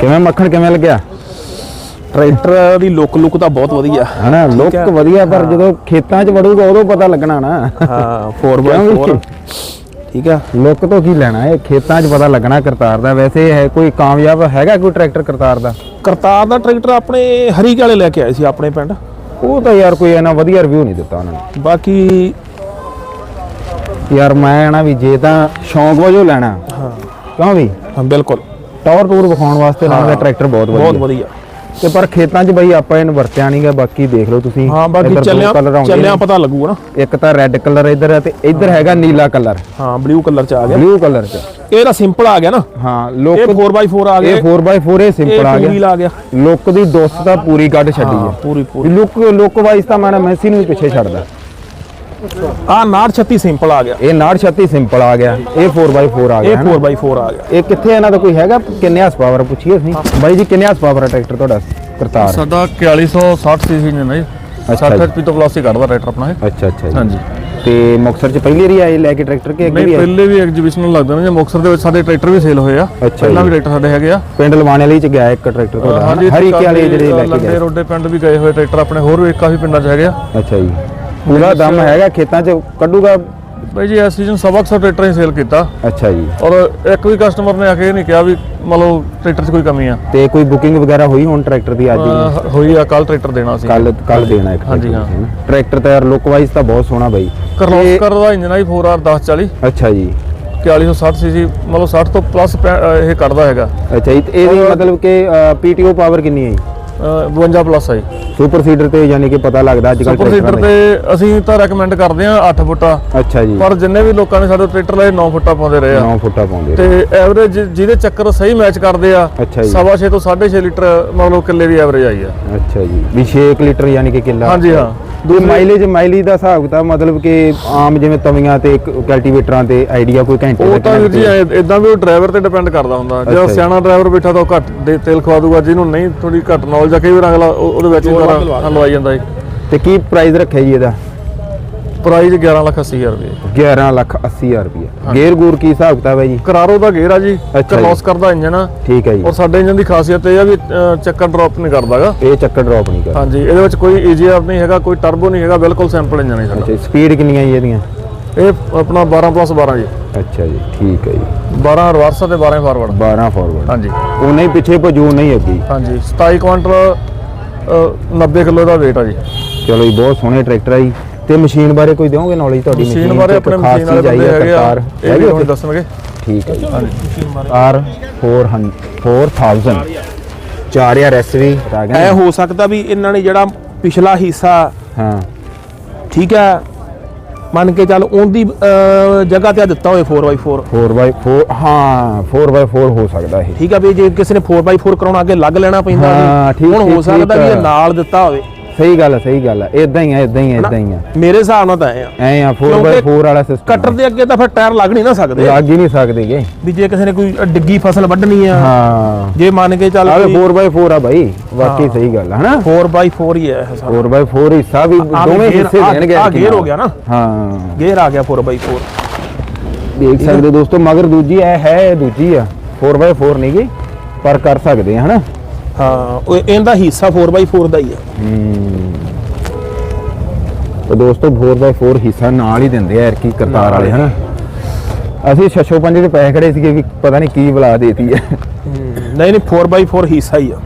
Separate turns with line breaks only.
ਕਿਵੇਂ ਮੱਖਣ ਕਿਵੇਂ ਲੱਗਿਆ?
ਟਰੈਕਟਰ ਦੀ ਲੁੱਕ ਲੁੱਕ ਤਾਂ ਬਹੁਤ ਵਧੀਆ।
ਹਨਾ ਲੁੱਕ ਵਧੀਆ ਪਰ ਜਦੋਂ ਖੇਤਾਂ 'ਚ ਵੜੂਗਾ ਉਦੋਂ ਪਤਾ ਲੱਗਣਾ ਨਾ।
ਹਾਂ 4x4 ਠੀਕ ਆ।
ਲੁੱਕ ਤੋਂ ਕੀ ਲੈਣਾ? ਇਹ ਖੇਤਾਂ 'ਚ ਪਤਾ ਲੱਗਣਾ ਕਰਤਾਰ ਦਾ। ਵੈਸੇ ਹੈ ਕੋਈ ਕਾਮਯਾਬ ਹੈਗਾ ਕੋਈ ਟਰੈਕਟਰ ਕਰਤਾਰ ਦਾ?
ਕਰਤਾਰ ਦਾ ਟਰੈਕਟਰ ਆਪਣੇ ਹਰੀਕੇ ਵਾਲੇ ਲੈ ਕੇ ਆਏ ਸੀ ਆਪਣੇ ਪਿੰਡ।
ਉਹ ਤਾਂ ਯਾਰ ਕੋਈ ਇਹਨਾਂ ਵਧੀਆ ਰਿਵਿਊ ਨਹੀਂ ਦਿੱਤਾ ਉਹਨਾਂ ਨੇ।
ਬਾਕੀ
ਯਾਰ ਮੈਂ ਨਾ ਵੀ ਜੇ ਤਾਂ ਸ਼ੌਂਕ ਵਜੋਂ ਲੈਣਾ।
ਹਾਂ।
ਕਿਉਂ ਵੀ?
ਹਾਂ ਬਿਲਕੁਲ।
ਟੌਰ ਟੂਰ ਵਿਖਾਉਣ ਵਾਸਤੇ ਨਾ
ਹਾਂ।
ਟਰੈਕਟਰ ਬਹੁਤ
ਬਹੁਤ
ਵਧੀਆ।
ਵਧੀਆ
ਤੇ ਪਰ ਖੇਤਾਂ 'ਚ ਬਈ ਆਪਾਂ ਇਹਨੂੰ ਵਰਤਿਆ ਨਹੀਂਗਾ ਬਾਕੀ ਦੇਖ ਲਓ ਤੁਸੀਂ।
ਹਾਂ ਬਾਕੀ
ਦੋ
ਚੱਲਿਆ ਚੱਲਿਆ। ਪਤਾ ਲੱਗੂਗਾ ਨਾ
ਇੱਕ ਤਾਂ ਰੈੱਡ ਕਲਰ ਇੱਧਰ ਹੈ ਤੇ ਇੱਧਰ ਹੈਗਾ ਨੀਲਾ ਕਲਰ
ਹਾਂ ਬਲੂ ਕਲਰ ਚ ਆ ਗਿਆ।
ਬਲੂ ਕਲਰ 'ਚ।
ਇਹ ਤਾਂ ਸਿੰਪਲ ਆ ਗਿਆ ਨਾ।
ਹਾਂ
ਇਹ
ਲੁੱਕ
4x4 ਆ ਗਿਆ।
ਇਹ 4x4 ਇਹ
ਇਹ
ਸਿੰਪਲ ਆ ਗਿਆ।
ਵੀਲ ਆ ਗਿਆ।
ਲੁੱਕ ਦੀ ਦੁੱਸ ਤਾਂ ਪੂਰੀ ਕੱਢ ਛੱਡੀ
ਹਾਂ ਪੂਰੀ ਪੂਰੀ।
ਲੁੱਕ ਲੁੱਕ ਵਾਈਜ਼ ਤਾਂ ਮੈਂ ਮੈਸੀ ਨੂੰ ਵੀ ਪਿੱਛੇ ਛੱਡਦਾ
ਆ 936 ਸਿੰਪਲ ਆ ਗਿਆ।
ਇਹ 936 ਸਿੰਪਲ ਆ ਗਿਆ। ਇਹ 4x4 ਆ
ਇਹ
ਗਿਆ ਹਨਾ?
4x4 ਆ ਗਿਆ।
ਇਹ ਕਿੱਥੇ ਇਹਨਾਂ ਦਾ ਕੋਈ ਹੈਗਾ? ਕਿੰਨੇ ਹਾਸ ਪਾਵਰ ਪੁੱਛੀਏ ਅਸੀਂ। ਬਾਈ ਜੀ ਕਿੰਨੇ ਹਾਸ ਪਾਵਰ ਹੈ ਟਰੈਕਟਰ ਤੁਹਾਡਾ? ਕਰਤਾਰ।
ਸਾਡਾ 4160 ਸੀਸੀ ਇੰਜਨ ਹੈ ਜੀ
ਅੱਛਾ
60
ਜੀ।
HP ਤੋਂ ਪਲੱਸ ਹੀ ਕੱਢਦਾ ਟਰੈਕਟਰ ਆਪਣਾ ਇਹ।
ਅੱਛਾ ਅੱਛਾ ਜੀ।
ਹਾਂਜੀ।
ਤੇ ਮੁਕਸਰ ਚ ਪਹਿਲੀ ਵਾਰੀ ਆਏ ਲੈ ਕੇ ਟਰੈਕਟਰ ਕੇ ਅੱਗੇ ਵੀ
ਪਹਿਲੇ ਵੀ ਐਗਜੀਬਿਸ਼ਨ ਲੱਗਦੇ ਨੇ। ਜੇ ਮੁਕਸਰ ਦੇ ਵਿੱਚ ਸਾਡੇ ਟਰੈਕਟਰ ਵੀ ਸੇਲ ਹੋਏ ਆ।
ਅੱਛਾ
ਪਹਿਲਾਂ। ਵੀ ਟਰੈਕਟਰ ਸਾਡੇ ਹੈਗੇ ਆ।
ਪਿੰਡ ਲਵਾਣੇ ਵਾਲੀ ਚ ਗਿਆ ਇੱਕ ਟਰੈਕਟਰ ਤੁਹਾਡਾ? ਹਰੀਕੇ ਵਾਲੇ ਜਿਹੜੇ ਲੈ ਕੇ
ਲੰਡੇ
ਗਏ।
ਰੋਡੇ ਪਿੰਡ ਵੀ ਗਏ ਹੋਏ ਟਰੈਕਟਰ ਆਪਣੇ ਹੋਰ ਵੀ ਕਾਫੀ ਪਿੰਡਾਂ 'ਚ ਹੈਗੇ ਆ।
ਅੱਛਾ ਜੀ। ਪੂਰਾ ਦਮ ਹੈਗਾ ਖੇਤਾਂ ਚ ਕੱਢੂਗਾ?
ਬਾਈ ਜੀ ਇਸ ਸੀਜ਼ਨ ਸਵਾ ਕੁ ਸੌ ਟਰੈਕਟਰ ਹੀ ਸੇਲ ਕੀਤਾ।
ਅੱਛਾ ਜੀ।
ਔਰ ਇੱਕ ਵੀ ਕਸਟਮਰ ਨੇ ਆ ਕੇ ਇਹ ਨਹੀਂ ਕਿਹਾ ਵੀ ਮੰਨ ਲਓ ਟਰੈਕਟਰ 'ਚ ਕੋਈ ਕਮੀ ਆ।
ਤੇ ਕੋਈ ਬੁਕਿੰਗ ਵਗੈਰਾ ਹੋਈ ਹੁਣ ਟਰੈਕਟਰ ਦੀ ਅੱਜ ਹੀ?
ਅਹ ਹੋਈ ਆ ਕੱਲ ਟਰੈਕਟਰ ਦੇਣਾ ਸੀ।
ਕੱਲ ਕੱਲ ਦੇਣਾ ਇੱਕ
ਹਾਂਜੀ, ਹਾਂ।
ਤੁਸੀਂ, ਹਨਾ? ਟਰੈਕਟਰ ਤਾਂ ਯਾਰ ਲੁੱਕ ਵਾਈਜ਼ ਤਾਂ ਬਹੁਤ ਸੋਹਣਾ ਬਾਈ।
ਕਰਲੋਸਕਰ ਦਾ ਇੰਜਨ ਆ ਜੀ 4R 1040
ਅੱਛਾ ਜੀ।
4160 ਸੀਸੀ ਮਤਲਬ 60 ਤੋਂ ਪਲੱਸ ਇਹ ਕੱਢਦਾ ਹੈਗਾ।
ਅੱਛਾ ਜੀ ਤੇ ਇਹਦੀ ਮਤਲਬ ਕਿ ਪੀਟੀਓ ਪਾਵਰ ਕਿੰਨੀ ਹੈ ਜੀ?
ਅਹ 52 ਪਲੱਸ ਆ ਜੀ।
ਸੁਪਰ ਸੀਡਰ ਤੇ ਯਾਨੀ ਕਿ ਪਤਾ ਲੱਗਦਾ ਅੱਜ ਕੱਲ
ਸੁਪਰ ਸੀਡਰ ਤੇ ਅਸੀਂ ਤਾਂ ਰეკਮੈਂਡ ਕਰਦੇ ਆ 8 ਫੁੱਟਾ।
ਅੱਛਾ ਜੀ।
ਪਰ ਜਿੰਨੇ ਵੀ ਲੋਕਾਂ ਨੇ ਸਾਡੇ ਟਰੈਕਟਰ ਲਏ 9 ਫੁੱਟਾ ਪਾਉਂਦੇ ਰਹੇ ਆ।
9 ਫੁੱਟਾ ਪਾਉਂਦੇ
ਤੇ ਐਵਰੇਜ ਜਿਹਦੇ ਚੱਕਰ ਸਹੀ ਮੈਚ ਕਰਦੇ ਆ
ਅੱਛਾ ਜੀ।
ਸਵਾ ਛੇ ਤੋਂ 6.5 ਲੀਟਰ ਮਤਲਬ ਕਿੱਲੇ ਦੀ ਐਵਰੇਜ ਆਈ ਆ।
ਅੱਛਾ ਜੀ। ਵੀ 6 ਲੀਟਰ ਯਾਨੀ ਕਿ ਕਿੱਲਾ।
ਹਾਂਜੀ ਹਾਂ।
ਦੂ ਮਾਈਲੇਜ ਮਾਈਲੇਜ ਦਾ ਹਿਸਾਬ ਕਿਤਾਬ ਮਤਲਬ ਕਿ ਆਮ ਜਿਵੇਂ ਤਵੀਆਂ ਤੇ ਕਲਟੀਵੇਟਰਾਂ ਤੇ ਆਈਡੀਆ ਕੋਈ ਘੰਟੇ
ਉਹ
ਦਾ
ਤਾਂ ਵੀਰ ਜੀ ਇਦਾਂ ਵੀ ਉਹ ਡਰਾਈਵਰ ਤੇ ਡਿਪੈਂਡ ਕਰਦਾ ਹੁੰਦਾ। ਜੇ
ਜੀ।
ਸਿਆਣਾ ਡਰਾਈਵਰ ਬੈਠਾ ਤਾਂ ਉਹ ਘੱਟ ਦੇ ਤੇਲ ਖਵਾ ਦੂਗਾ ਜਿਹਨੂੰ ਨਹੀਂ ਥੋੜੀ ਘੱਟ ਨੌਲੇਜ ਆ ਕਈ ਵਾਰ ਅਗਲਾ ਉਹ- ਉਹਦੇ ਵਿੱਚ ਹੀ ਲਵਾਈ ਜਾਂਦਾ ਜੀ।
ਤੇ ਕੀ ਪ੍ਰਾਈਸ ਰੱਖਿਆ ਜੀ ਇਹਦਾ?
ਪ੍ਰਾਈਸ 11 ਲੱਖ 80 ਹਜ਼ਾਰ ਰੁਪਏ।
11 ਲੱਖ 80 ਹਜ਼ਾਰ ਰੁਪਏ। ਗੇਅਰ ਗੂਰ ਕੀ ਹਿਸਾਬ ਕਿਤਾਬ ਹੈ ਜੀ?
ਕਰਾਰੋ ਦਾ ਗੇਅਰ ਆ ਜੀ। ਕਰਲੋਸ ਕਰਦਾ ਇੰਜਨ ਆ।
ਠੀਕ ਹੈ ਜੀ।
ਔਰ ਸਾਡੇ ਇੰਜਨ ਦੀ ਖਾਸੀਅਤ ਇਹ ਆ ਵੀ ਚੱਕਰ ਡ੍ਰੌਪ ਨਹੀਂ ਕਰਦਾਗਾ।
ਇਹ ਚੱਕਰ ਡ੍ਰੌਪ ਨਹੀਂ ਕਰਦਾ।
ਹਾਂਜੀ ਇਹਦੇ ਵਿੱਚ ਕੋਈ ਈਜੀਆਰ ਨਹੀਂ ਹੈਗਾ ਕੋਈ ਟਰਬੋ ਨਹੀਂ ਹੈਗਾ ਬਿਲਕੁਲ ਸਿੰਪਲ ਇੰਜਨ ਹੈ ਸਾਡਾ।
ਅੱਛਾ ਸਪੀਡ ਕਿੰਨੀਆਂ ਜੀ ਇਹਦੀਆਂ?
ਇਹ ਆਪਣਾ 12 ਪਲੱਸ 12 ਜੀ।
ਅੱਛਾ ਜੀ ਠੀਕ ਹੈ ਜੀ।
12 ਰਿਵਰਸ ਤੇ 12 ਫਾਰਵਰਡ
12 ਫਾਰਵਰਡ
ਹਾਂਜੀ।
ਉਹ ਨਹੀਂ ਪਿੱਛੇ ਭਜੂ ਨਹੀਂ ਅੱਗੇ।
ਹਾਂਜੀ 27 ਕੁਇੰਟਲ ਅਹ, 90 ਕਿਲੋ ਦਾ weight ਆ ਜੀ।
ਚਲੋ ਜੀ ਬਹੁਤ ਸੋਹਣੇ ਟਰੈਕਟਰ ਆ ਜੀ। ਤੇ ਮਸ਼ੀਨ ਬਾਰੇ ਕੋਈ ਦਿਓਗੇ ਨੌਲੇਜ ਤੁਹਾਡੀ
ਮਸ਼ੀਨ ਬਾਰੇ ਆਪਣੇ ਮਸ਼ੀਨ ਵਾਲੇ ਬੰਦੇ ਹੈਗੇ ਆ ਇਹ ਵੀ
ਉੱਥੇ?
ਦੱਸਣਗੇ।
ਠੀਕ ਹੈ ਜੀ। ਆਰ 400 4000 4000 ਐਸਵੀ
ਐ? ਹੋ ਸਕਦਾ ਵੀ ਇਹਨਾਂ ਨੇ ਜਿਹੜਾ ਪਿਛਲਾ ਹਿੱਸਾ
ਹਾਂ।
ਠੀਕ ਹੈ ਮੰਨ ਕੇ ਚੱਲ ਉਹਦੀ ਜਗ੍ਹਾ ਤੇ ਆ ਦਿੱਤਾ ਹੋਵੇ 4x4
4x4 ਹਾਂ 4x4 ਹੋ ਸਕਦਾ ਇਹ।
ਠੀਕ ਆ ਵੀ ਜੇ ਕਿਸੇ ਨੇ 4x4 ਕਰਾਉਣਾ ਅੱਗੇ ਲੱਗ ਲੈਣਾ ਪੈਂਦਾ
ਹਾਂ,
ਹੁਣ ਹੋ ਸਕਦਾ ਵੀ ਇਹ। ਨਾਲ ਦਿੱਤਾ ਹੋਵੇ।
ਸਹੀ ਗੱਲ ਹੈ ਸਹੀ ਗੱਲ ਹੈ ਇਦਾਂ ਹੀ ਹੈ ਇਦਾਂ ਹੀ ਹੈ ਇਦਾਂ ਹੀ ਹੈ
ਮੇਰੇ ਹਿਸਾਬ ਨਾਲ ਤਾਂ ਐ ਆ।
ਐ ਆ 4x4 ਵਾਲਾ ਸਿਸਟਮ
ਕਟਰ ਦੇ ਅੱਗੇ ਤਾਂ ਫਿਰ ਟਾਇਰ ਲੱਗ ਨਹੀਂ ਨਾ ਸਕਦੇ।
ਲੱਗ ਹੀ ਨਹੀਂ ਸਕਦੇਗੇ
ਵੀ ਜੇ ਕਿਸੇ ਨੇ ਕੋਈ ਡਿੱਗੀ ਫਸਲ ਵੱਢਣੀ ਆ
ਹਾਂ।
ਜੇ ਮੰਨ ਕੇ ਚੱਲ ਕੋਈ
4x4 ਆ ਬਾਈ। ਵਾਕਈ। ਸਹੀ ਗੱਲ ਹੈ ਹਨਾ?
4x4 ਹੀ ਹੈ ਸਾਰਾ।
4x4 ਹਿੱਸਾ ਵੀ ਦੋਵੇਂ ਹਿੱਸੇ ਦੇਣਗੇ
ਆਹ ਗੇਅਰ ਹੋ ਗਿਆ ਨਾ।
ਹਾਂ।
ਗੇਅਰ ਆ ਗਿਆ 4x4
ਦੇਖ ਸਕਦੇ ਦੋਸਤੋ ਮਗਰ ਦੂਜੀ ਐ ਹੈ ਦੂਜੀ ਆ। 4x4 ਨਹੀਂ ਗੀ ਪਰ ਕਰ ਸਕਦੇ ਆ ਹਨਾ?
ਹਾਂ ਉਹ ਇਹਦਾ ਹਿੱਸਾ 4x4 ਦਾ ਹੀ ਆ
ਤੇ ਦੋਸਤੋ 4x4 ਹਿੱਸਾ ਨਾਲ ਹੀ ਦਿੰਦੇ ਆ ਕੀ ਕਰਤਾਰ ਵਾਲੇ ਹਨਾ? ਅਸੀਂ ਛੱਛੋ ਪੰਜੇ ਦੇ ਪੈਸੇ ਖੜੇ ਸੀਗੇ ਵੀ ਪਤਾ ਨਹੀਂ ਕੀ ਬੁਲਾ ਦੇਤੀ ਹੈ।
ਨਹੀਂ ਨਹੀਂ 4x4 ਹਿੱਸਾ ਹੀ ਆ।